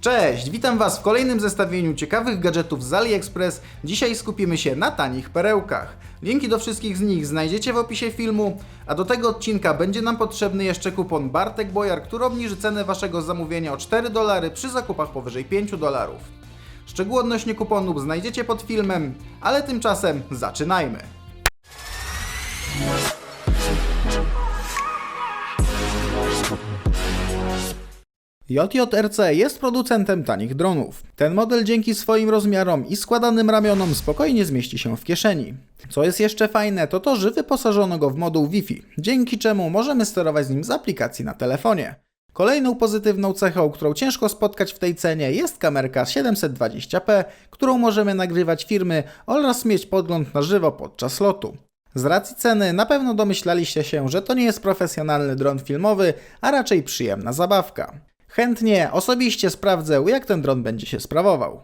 Cześć, witam Was w kolejnym zestawieniu ciekawych gadżetów z AliExpress. Dzisiaj skupimy się na tanich perełkach. Linki do wszystkich z nich znajdziecie w opisie filmu, a do tego odcinka będzie nam potrzebny jeszcze kupon Bartek Bojar, który obniży cenę Waszego zamówienia o 4 dolary przy zakupach powyżej 5 dolarów. Szczegóły odnośnie kuponu znajdziecie pod filmem, ale tymczasem zaczynajmy. JJRC jest producentem tanich dronów. Ten model dzięki swoim rozmiarom i składanym ramionom spokojnie zmieści się w kieszeni. Co jest jeszcze fajne, to to, że wyposażono go w moduł Wi-Fi, dzięki czemu możemy sterować nim z aplikacji na telefonie. Kolejną pozytywną cechą, którą ciężko spotkać w tej cenie, jest kamerka 720p, którą możemy nagrywać filmy oraz mieć podgląd na żywo podczas lotu. Z racji ceny na pewno domyślaliście się, że to nie jest profesjonalny dron filmowy, a raczej przyjemna zabawka. Chętnie osobiście sprawdzę, jak ten dron będzie się sprawował.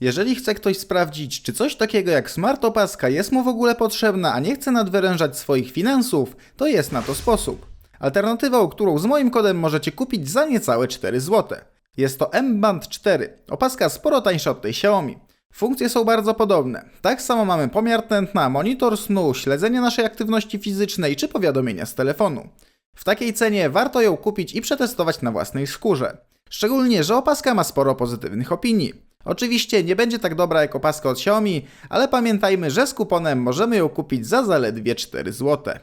Jeżeli chce ktoś sprawdzić, czy coś takiego jak smart opaska jest mu w ogóle potrzebna, a nie chce nadwyrężać swoich finansów, to jest na to sposób. Alternatywą, którą z moim kodem możecie kupić za niecałe 4 zł. Jest to M-Band 4, opaska sporo tańsza od tej Xiaomi. Funkcje są bardzo podobne. Tak samo mamy pomiar tętna, monitor snu, śledzenie naszej aktywności fizycznej czy powiadomienia z telefonu. W takiej cenie warto ją kupić i przetestować na własnej skórze. Szczególnie, że opaska ma sporo pozytywnych opinii. Oczywiście nie będzie tak dobra jak opaska od Xiaomi, ale pamiętajmy, że z kuponem możemy ją kupić za zaledwie 4 zł.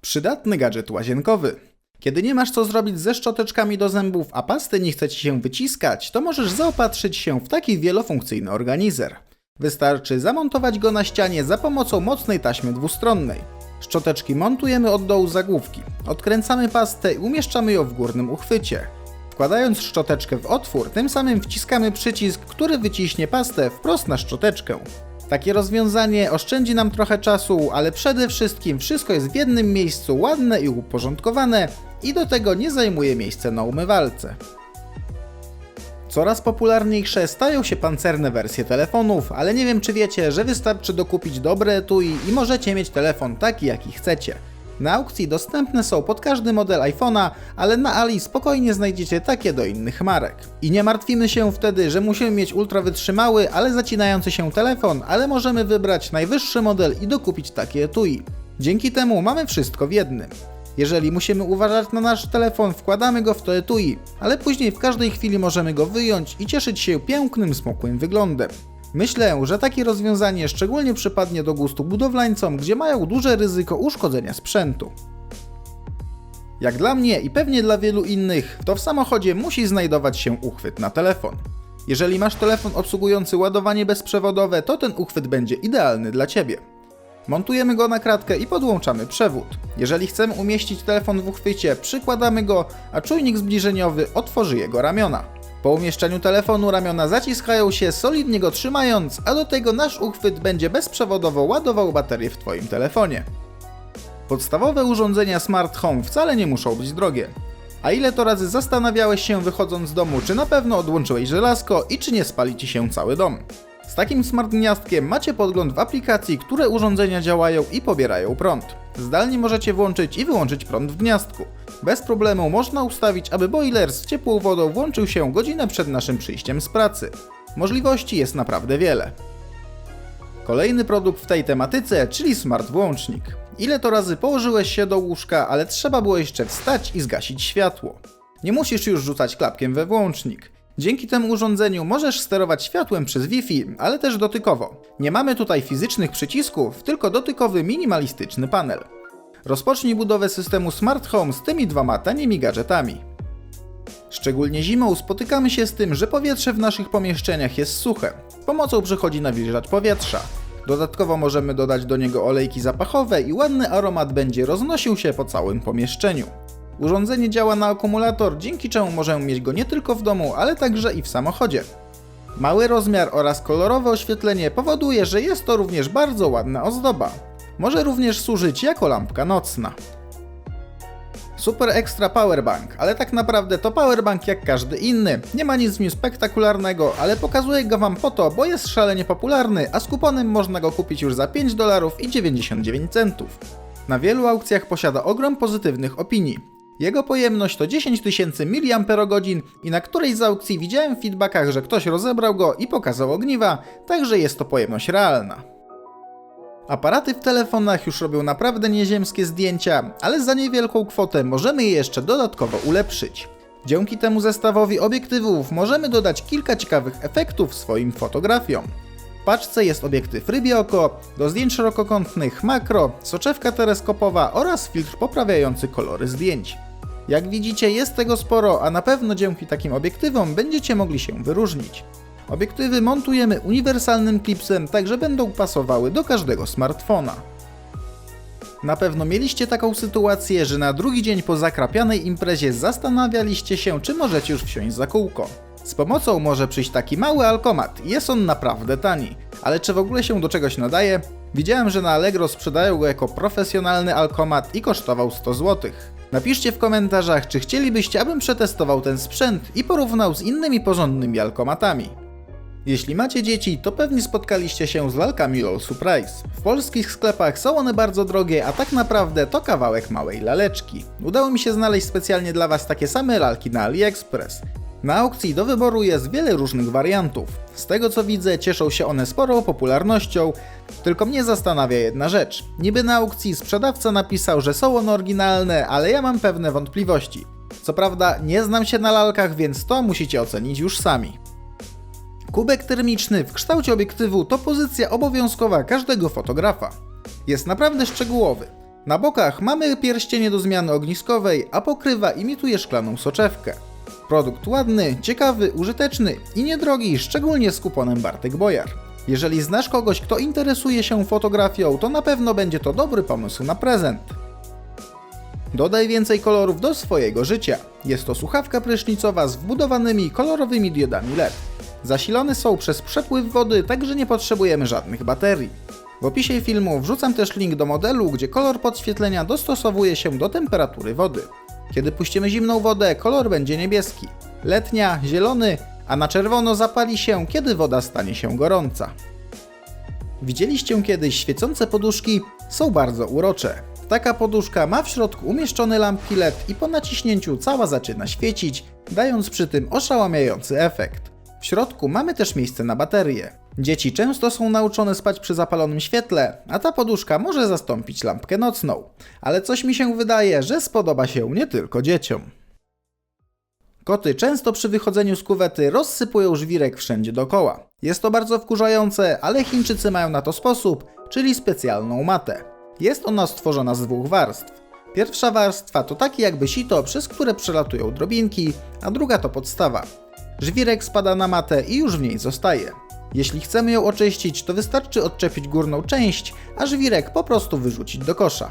Przydatny gadżet łazienkowy. Kiedy nie masz co zrobić ze szczoteczkami do zębów, a pasty nie chce ci się wyciskać, to możesz zaopatrzyć się w taki wielofunkcyjny organizer. Wystarczy zamontować go na ścianie za pomocą mocnej taśmy dwustronnej. Szczoteczki montujemy od dołu zagłówki, odkręcamy pastę i umieszczamy ją w górnym uchwycie. Wkładając szczoteczkę w otwór, tym samym wciskamy przycisk, który wyciśnie pastę wprost na szczoteczkę. Takie rozwiązanie oszczędzi nam trochę czasu, ale przede wszystkim wszystko jest w jednym miejscu ładne i uporządkowane i do tego nie zajmuje miejsca na umywalce. Coraz popularniejsze stają się pancerne wersje telefonów, ale nie wiem czy wiecie, że wystarczy dokupić dobre etui i możecie mieć telefon taki jaki chcecie. Na aukcji dostępne są pod każdy model iPhone'a, ale na Ali spokojnie znajdziecie takie do innych marek. I nie martwimy się wtedy, że musimy mieć ultra wytrzymały, ale zacinający się telefon, ale możemy wybrać najwyższy model i dokupić takie etui. Dzięki temu mamy wszystko w jednym. Jeżeli musimy uważać na nasz telefon, wkładamy go w to etui, ale później w każdej chwili możemy go wyjąć i cieszyć się pięknym, smukłym wyglądem. Myślę, że takie rozwiązanie szczególnie przypadnie do gustu budowlańcom, gdzie mają duże ryzyko uszkodzenia sprzętu. Jak dla mnie i pewnie dla wielu innych, to w samochodzie musi znajdować się uchwyt na telefon. Jeżeli masz telefon obsługujący ładowanie bezprzewodowe, to ten uchwyt będzie idealny dla Ciebie. Montujemy go na kratkę i podłączamy przewód. Jeżeli chcemy umieścić telefon w uchwycie, przykładamy go, a czujnik zbliżeniowy otworzy jego ramiona. Po umieszczeniu telefonu ramiona zaciskają się, solidnie go trzymając, a do tego nasz uchwyt będzie bezprzewodowo ładował baterię w Twoim telefonie. Podstawowe urządzenia Smart Home wcale nie muszą być drogie. A ile to razy zastanawiałeś się wychodząc z domu, czy na pewno odłączyłeś żelazko i czy nie spali Ci się cały dom? Z takim smart gniazdkiem macie podgląd w aplikacji, które urządzenia działają i pobierają prąd. Zdalnie możecie włączyć i wyłączyć prąd w gniazdku. Bez problemu można ustawić, aby boiler z ciepłą wodą włączył się godzinę przed naszym przyjściem z pracy. Możliwości jest naprawdę wiele. Kolejny produkt w tej tematyce, czyli smart włącznik. Ile to razy położyłeś się do łóżka, ale trzeba było jeszcze wstać i zgasić światło. Nie musisz już rzucać klapkiem we włącznik. Dzięki temu urządzeniu możesz sterować światłem przez Wi-Fi, ale też dotykowo. Nie mamy tutaj fizycznych przycisków, tylko dotykowy minimalistyczny panel. Rozpocznij budowę systemu Smart Home z tymi dwoma tanimi gadżetami. Szczególnie zimą spotykamy się z tym, że powietrze w naszych pomieszczeniach jest suche. Pomocą przychodzi nawilżacz powietrza. Dodatkowo możemy dodać do niego olejki zapachowe i ładny aromat będzie roznosił się po całym pomieszczeniu. Urządzenie działa na akumulator, dzięki czemu możemy mieć go nie tylko w domu, ale także i w samochodzie. Mały rozmiar oraz kolorowe oświetlenie powoduje, że jest to również bardzo ładna ozdoba. Może również służyć jako lampka nocna. Super Extra Powerbank, ale tak naprawdę to powerbank jak każdy inny. Nie ma nic w nim spektakularnego, ale pokazuję go wam po to, bo jest szalenie popularny, a z kuponem można go kupić już za 5 dolarów i 99 centów. Na wielu aukcjach posiada ogrom pozytywnych opinii. Jego pojemność to 10 tysięcy mAh i na którejś z aukcji widziałem w feedbackach, że ktoś rozebrał go i pokazał ogniwa, także jest to pojemność realna. Aparaty w telefonach już robią naprawdę nieziemskie zdjęcia, ale za niewielką kwotę możemy je jeszcze dodatkowo ulepszyć. Dzięki temu zestawowi obiektywów możemy dodać kilka ciekawych efektów swoim fotografiom. W paczce jest obiektyw rybie oko, do zdjęć szerokokątnych makro, soczewka teleskopowa oraz filtr poprawiający kolory zdjęć. Jak widzicie jest tego sporo, a na pewno dzięki takim obiektywom będziecie mogli się wyróżnić. Obiektywy montujemy uniwersalnym klipsem, tak że będą pasowały do każdego smartfona. Na pewno mieliście taką sytuację, że na drugi dzień po zakrapianej imprezie zastanawialiście się, czy możecie już wsiąść za kółko. Z pomocą może przyjść taki mały alkomat, jest on naprawdę tani. Ale czy w ogóle się do czegoś nadaje? Widziałem, że na Allegro sprzedają go jako profesjonalny alkomat i kosztował 100 zł. Napiszcie w komentarzach, czy chcielibyście, abym przetestował ten sprzęt i porównał z innymi porządnymi alkomatami. Jeśli macie dzieci, to pewnie spotkaliście się z lalkami LOL Surprise. W polskich sklepach są one bardzo drogie, a tak naprawdę to kawałek małej laleczki. Udało mi się znaleźć specjalnie dla Was takie same lalki na AliExpress. Na aukcji do wyboru jest wiele różnych wariantów. Z tego co widzę, cieszą się one sporą popularnością, tylko mnie zastanawia jedna rzecz. Niby na aukcji sprzedawca napisał, że są one oryginalne, ale ja mam pewne wątpliwości. Co prawda, nie znam się na lalkach, więc to musicie ocenić już sami. Kubek termiczny w kształcie obiektywu to pozycja obowiązkowa każdego fotografa. Jest naprawdę szczegółowy. Na bokach mamy pierścienie do zmiany ogniskowej, a pokrywa imituje szklaną soczewkę. Produkt ładny, ciekawy, użyteczny i niedrogi, szczególnie z kuponem Bartek Bojar. Jeżeli znasz kogoś, kto interesuje się fotografią, to na pewno będzie to dobry pomysł na prezent. Dodaj więcej kolorów do swojego życia. Jest to słuchawka prysznicowa z wbudowanymi kolorowymi diodami LED. Zasilone są przez przepływ wody, także nie potrzebujemy żadnych baterii. W opisie filmu wrzucam też link do modelu, gdzie kolor podświetlenia dostosowuje się do temperatury wody. Kiedy puścimy zimną wodę, kolor będzie niebieski, letnia zielony, a na czerwono zapali się, kiedy woda stanie się gorąca. Widzieliście kiedyś świecące poduszki? Są bardzo urocze. Taka poduszka ma w środku umieszczone lampki LED i po naciśnięciu cała zaczyna świecić, dając przy tym oszałamiający efekt. W środku mamy też miejsce na baterię. Dzieci często są nauczone spać przy zapalonym świetle, a ta poduszka może zastąpić lampkę nocną. Ale coś mi się wydaje, że spodoba się nie tylko dzieciom. Koty często przy wychodzeniu z kuwety rozsypują żwirek wszędzie dookoła. Jest to bardzo wkurzające, ale Chińczycy mają na to sposób, czyli specjalną matę. Jest ona stworzona z dwóch warstw. Pierwsza warstwa to takie jakby sito, przez które przelatują drobinki, a druga to podstawa. Żwirek spada na matę i już w niej zostaje. Jeśli chcemy ją oczyścić, to wystarczy odczepić górną część, a żwirek po prostu wyrzucić do kosza.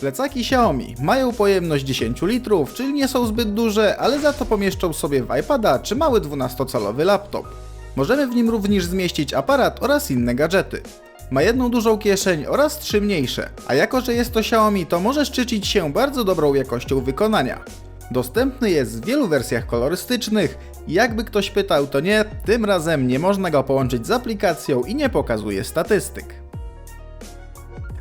Plecaki Xiaomi mają pojemność 10 litrów, czyli nie są zbyt duże, ale za to pomieszczą sobie w iPada czy mały 12-calowy laptop. Możemy w nim również zmieścić aparat oraz inne gadżety. Ma jedną dużą kieszeń oraz trzy mniejsze, a jako że jest to Xiaomi, to może szczycić się bardzo dobrą jakością wykonania. Dostępny jest w wielu wersjach kolorystycznych jakby ktoś pytał, to nie, tym razem nie można go połączyć z aplikacją i nie pokazuje statystyk.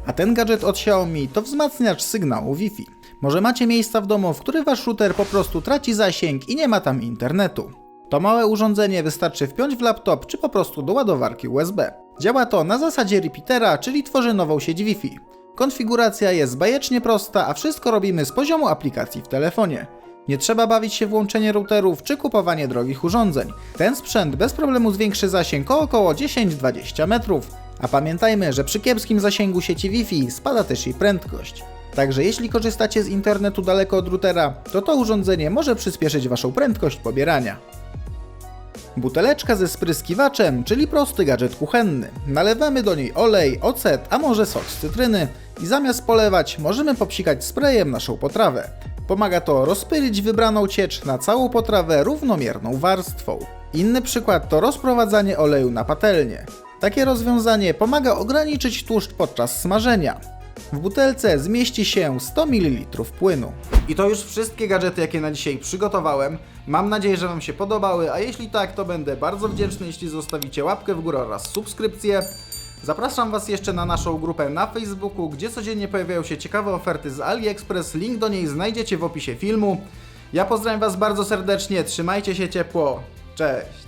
A ten gadżet od Xiaomi to wzmacniacz sygnału Wi-Fi. Może macie miejsca w domu, w których wasz router po prostu traci zasięg i nie ma tam internetu. To małe urządzenie wystarczy wpiąć w laptop czy po prostu do ładowarki USB. Działa to na zasadzie repeatera, czyli tworzy nową sieć Wi-Fi. Konfiguracja jest bajecznie prosta, a wszystko robimy z poziomu aplikacji w telefonie. Nie trzeba bawić się w łączenie routerów czy kupowanie drogich urządzeń. Ten sprzęt bez problemu zwiększy zasięg o około 10-20 metrów. A pamiętajmy, że przy kiepskim zasięgu sieci Wi-Fi spada też jej prędkość. Także jeśli korzystacie z internetu daleko od routera, to to urządzenie może przyspieszyć Waszą prędkość pobierania. Buteleczka ze spryskiwaczem, czyli prosty gadżet kuchenny. Nalewamy do niej olej, ocet, a może sok z cytryny i zamiast polewać możemy popsikać sprayem naszą potrawę. Pomaga to rozpylić wybraną ciecz na całą potrawę równomierną warstwą. Inny przykład to rozprowadzanie oleju na patelnię. Takie rozwiązanie pomaga ograniczyć tłuszcz podczas smażenia. W butelce zmieści się 100 ml płynu. I to już wszystkie gadżety, jakie na dzisiaj przygotowałem. Mam nadzieję, że Wam się podobały, a jeśli tak, to będę bardzo wdzięczny, jeśli zostawicie łapkę w górę oraz subskrypcję. Zapraszam Was jeszcze na naszą grupę na Facebooku, gdzie codziennie pojawiają się ciekawe oferty z AliExpress. Link do niej znajdziecie w opisie filmu. Ja pozdrawiam Was bardzo serdecznie, trzymajcie się ciepło. Cześć!